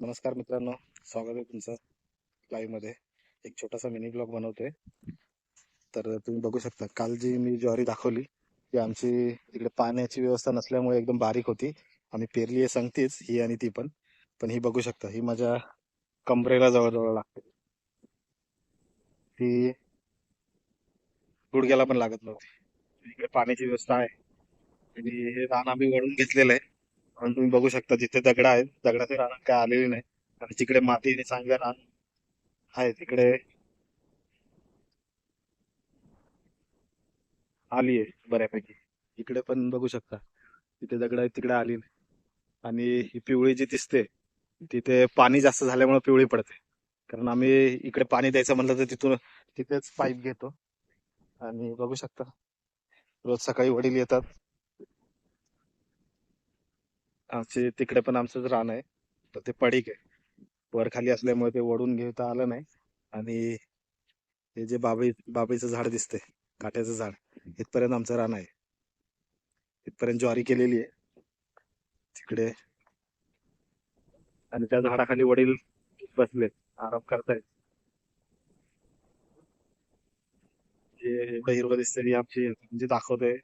नमस्कार मित्रांनो स्वागत आहे तुमचं लाईव्हमध्ये एक छोटासा मिनी ब्लॉग बनवतोय. तर तुम्ही बघू शकता काल जी मी ज्वारी दाखवली ती आमची इकडे पाण्याची व्यवस्था नसल्यामुळे एकदम बारीक होती. आम्ही पेरली आहे सांगतेच ही आणि ती पण. पण ही बघू शकता ही माझ्या कमरेला जवळजवळ लागते. ती गुडघ्याला पण लागत नव्हती. इकडे पाण्याची व्यवस्था आहे. आणि हे रान आम्ही वळून घेतलेलं आहे. आणि तुम्ही बघू शकता जिथे दगड आहेत दगडाचे रान काय आलेली नाही. आणि तिकडे माती चांगलं रान आहे तिकडे आली आहे बऱ्यापैकी. इकडे पण बघू शकता. तिथे दगड आहेत तिकडे आली नाही. आणि ही पिवळी जी दिसते तिथे पाणी जास्त झाल्यामुळे पिवळी पडते. कारण आम्ही इकडे पाणी द्यायचं म्हणलं तर तिथून तिथेच पाईप घेतो. आणि बघू शकता रोज सकाळी वडील येतात. आमचे तिकडे पण आमचंच रान आहे. तर ते पडीक आहे. वर खाली असल्यामुळे ते ओढून घेता आलं नाही. आणि हे जे बाबी बाबीचं झाड दिसते काट्याचं झाड इथपर्यंत आमचं रान आहे. इथपर्यंत ज्वारी केलेली आहे. तिकडे. आणि त्या झाडाखाली वडील बसलेत. आराम करतायत. जे एवढं हिरवं दिसतंय आमची म्हणजे दाखवतंय.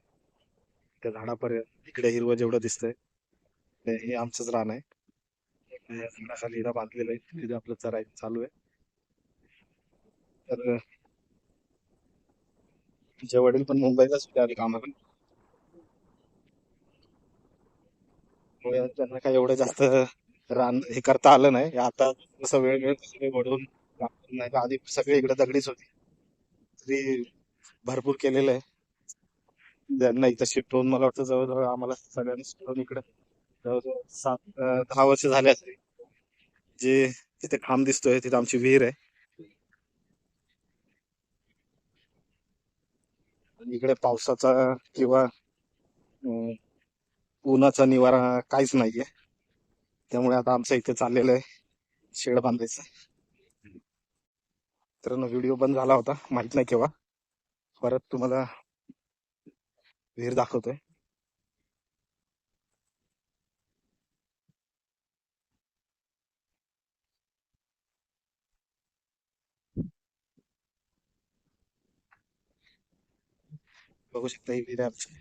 त्या झाडापर्यंत. इकडे हिरवं जेवढं दिसतंय. हे आमचंच रान आहे. खाली हिरा बांधलेलं आहे. तिथे आपलं चरायचं चालू आहे. तर तुझे वडील पण मुंबईलाच होते आले कामाला. त्यांना काही एवढं जास्त रान हे करता आलं नाही. आता जसं वेळ वेळ सगळे वडून नाही का आधी सगळे इकडे दगडीच होती. तरी भरपूर केलेलं आहे. त्यांना इथं शिफ्ट होऊन मला वाटतं जवळजवळ आम्हाला सगळ्यांनी शिफ्ट होऊन इकडे जवळजवळ सात दहा वर्ष झाले असते जे तिथे खांब दिसतोय तिथे आमची विहीर आहे. आणि इकडे पावसाचा किंवा उन्हाचा निवारा काहीच नाहीये. त्यामुळे आता आमचं इथे चाललेलं आहे शेड बांधायचं. तर व्हिडिओ बंद झाला होता माहीत नाही केव्हा. परत तुम्हाला विहीर दाखवतोय. बघू शकता ही विहीर आहे आमची.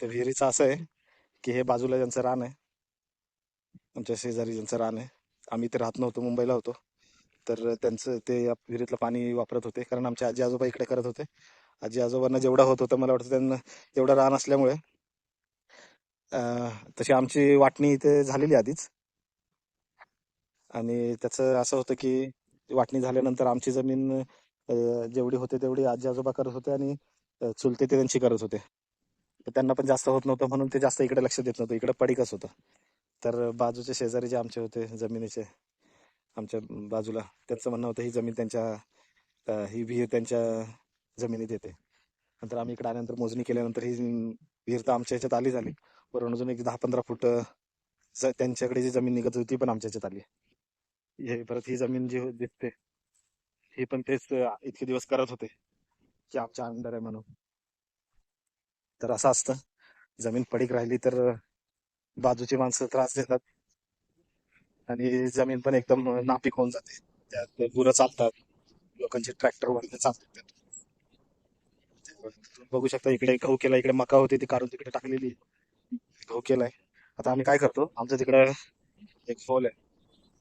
तर विहिरीचं असं आहे की हे बाजूला ज्यांचं रान आहे आमच्या शेजारी ज्यांचं रान आहे आम्ही इथे राहत नव्हतो मुंबईला होतो. तर त्यांचं ते या विहिरीतलं पाणी वापरत होते कारण आमच्या आजी आजोबा इकडे करत होते. आजी आजोबांना जेवढं होत होतं मला वाटतं त्यांना तेवढं रान असल्यामुळे तशी आमची वाटणी इथे झालेली आधीच. आणि त्याचं असं होतं की वाटणी झाल्यानंतर आमची जमीन जेवढी होते तेवढी आजी आजोबा करत होते आणि चुलते ते त्यांची करत होते. तर त्यांना पण जास्त होत नव्हतं म्हणून ते जास्त इकडे लक्ष देत नव्हतं. इकडे पडीकच होतं. तर बाजूचे शेजारी जे आमचे होते जमिनीचे आमच्या बाजूला त्याचं म्हणणं होतं ही जमीन त्यांच्या ही विहीर त्यांच्या जमिनीत येते. नंतर आम्ही इकडे आल्यानंतर मोजणी केल्यानंतर ही विहीर तर आमच्या ह्याच्यात आली झाली. वरून अजून एक दहा पंधरा फूट ज- त्यांच्याकडे जी जमीन निघत होती ती पण आमच्या ह्याच्यात आली. हे परत ही जमीन जी हो, दिसते. हे पण तेच इतके दिवस करत होते. की आमच्या अंडर आहे म्हणून. तर असं असतं. जमीन पडीक राहिली तर बाजूची माणसं त्रास देतात. आणि जमीन पण एकदम नापीक होऊन जाते. त्यात गुरं चालतात. लोकांचे ट्रॅक्टर वगैरे चालतात. तुम्ही बघू शकता इकडे गहू केला इकडे मका होती ती काढून तिकडे टाकलेली. गहू केलाय. आता आम्ही काय करतो? आमचं तिकडे एक होल आहे.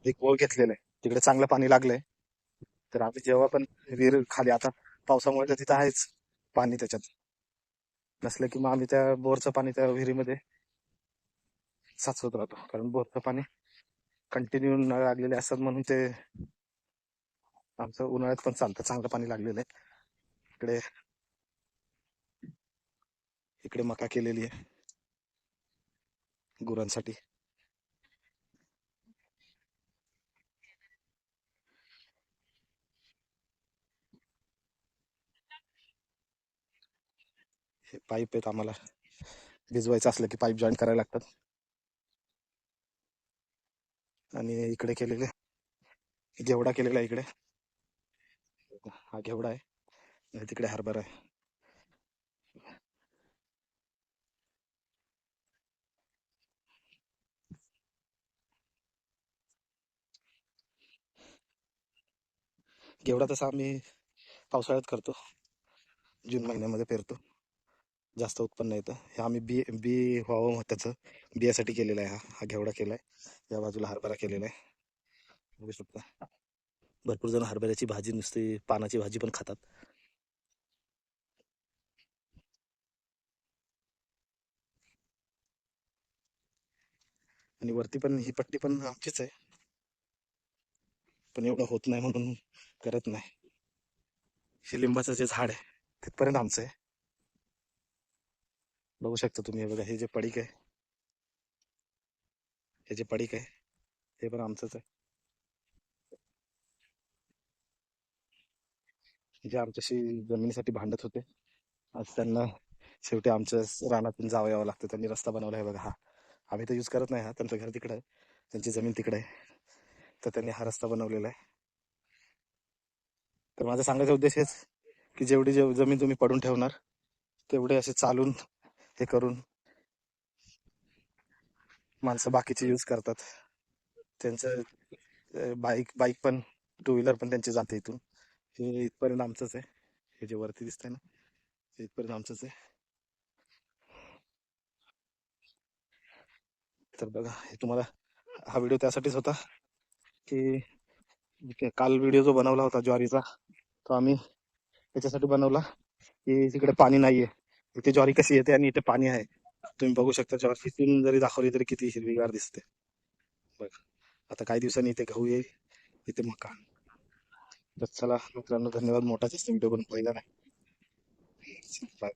एक होल घेतलेला आहे. तिकडे चांगलं पाणी लागलंय. तर आम्ही जेव्हा पण विहीर खाली आता पावसामुळे तर तिथं आहेच पाणी त्याच्यात. नसलं की मग आम्ही त्या बोरचं पाणी त्या विहिरीमध्ये साचवत राहतो. कारण बोरचं पाणी कंटिन्यू नळ लागलेले असतात म्हणून ते आमचं उन्हाळ्यात पण चालतं. चांगलं पाणी लागलेलं आहे. इकडे इकडे मका केलेली आहे. गुरांसाठी. हे पाईप आहेत आम्हाला. भिजवायचं असलं की पाईप जॉईन करायला लागतात. आणि इकडे केलेले घेवडा केलेला आहे इकडे. हा घेवडा आहे. तिकडे हरभरा आहे. घेवडा तसा आम्ही पावसाळ्यात करतो. जून महिन्यामध्ये पेरतो. जास्त उत्पन्न येतं. हे आम्ही बी बी व्हावं त्याचं. बियासाठी केलेलं आहे हा. हा घेवडा केला आहे या बाजूला हरभरा केलेला आहे. बघू शकता. भरपूर जण हरभऱ्याची भाजी नुसती पानाची भाजी पण खातात. आणि वरती पण ही पट्टी पण आमचीच आहे. पण एवढं होत नाही म्हणून करत नाही. हे लिंबाचं जे झाड आहे तिथपर्यंत आमचं आहे. बघू शकता तुम्ही हे बघा हे जे पडीक आहे हे जे पडीक आहे हे पण आमचंच आहे. जे आमच्याशी जमिनीसाठी भांडत होते आज त्यांना शेवटी आमच्या रानातून जावं यावं लागतं. त्यांनी रस्ता बनवला आहे बघा हा. आम्ही तर यूज करत नाही हा. त्यांचं घर तिकडं आहे. त्यांची जमीन तिकडे आहे. तर त्यांनी हा रस्ता बनवलेला आहे. तर माझा सांगायचा उद्देश हेच की जेवढी जेव जमीन तुम्ही पडून ठेवणार तेवढे असे चालून हे करून माणसं बाकीचे यूज करतात. त्यांचं बाईक बाईक पण टू व्हीलर पण त्यांची जाते इथून. हे इथपर्यंत आमचंच आहे. हे जे वरती दिसतंय ना ते इथपर्यंत आमचंच आहे. तर बघा हे तुम्हाला हा व्हिडिओ त्यासाठीच होता की काल व्हिडिओ जो बनवला होता ज्वारीचा तो आम्ही त्याच्यासाठी बनवला की तिकडे पाणी नाहीये. इथे ज्वारी कशी येते आणि इथे पाणी आहे. तुम्ही बघू शकता ज्वारीतून जरी दाखवली तरी किती हिरवीगार दिसते. बघ आता काही दिवसांनी इथे गहू येईल इथे मका तर चला मित्रांनो धन्यवाद. मोठा जास्त व्हिडिओ पण पहिला नाही. बाय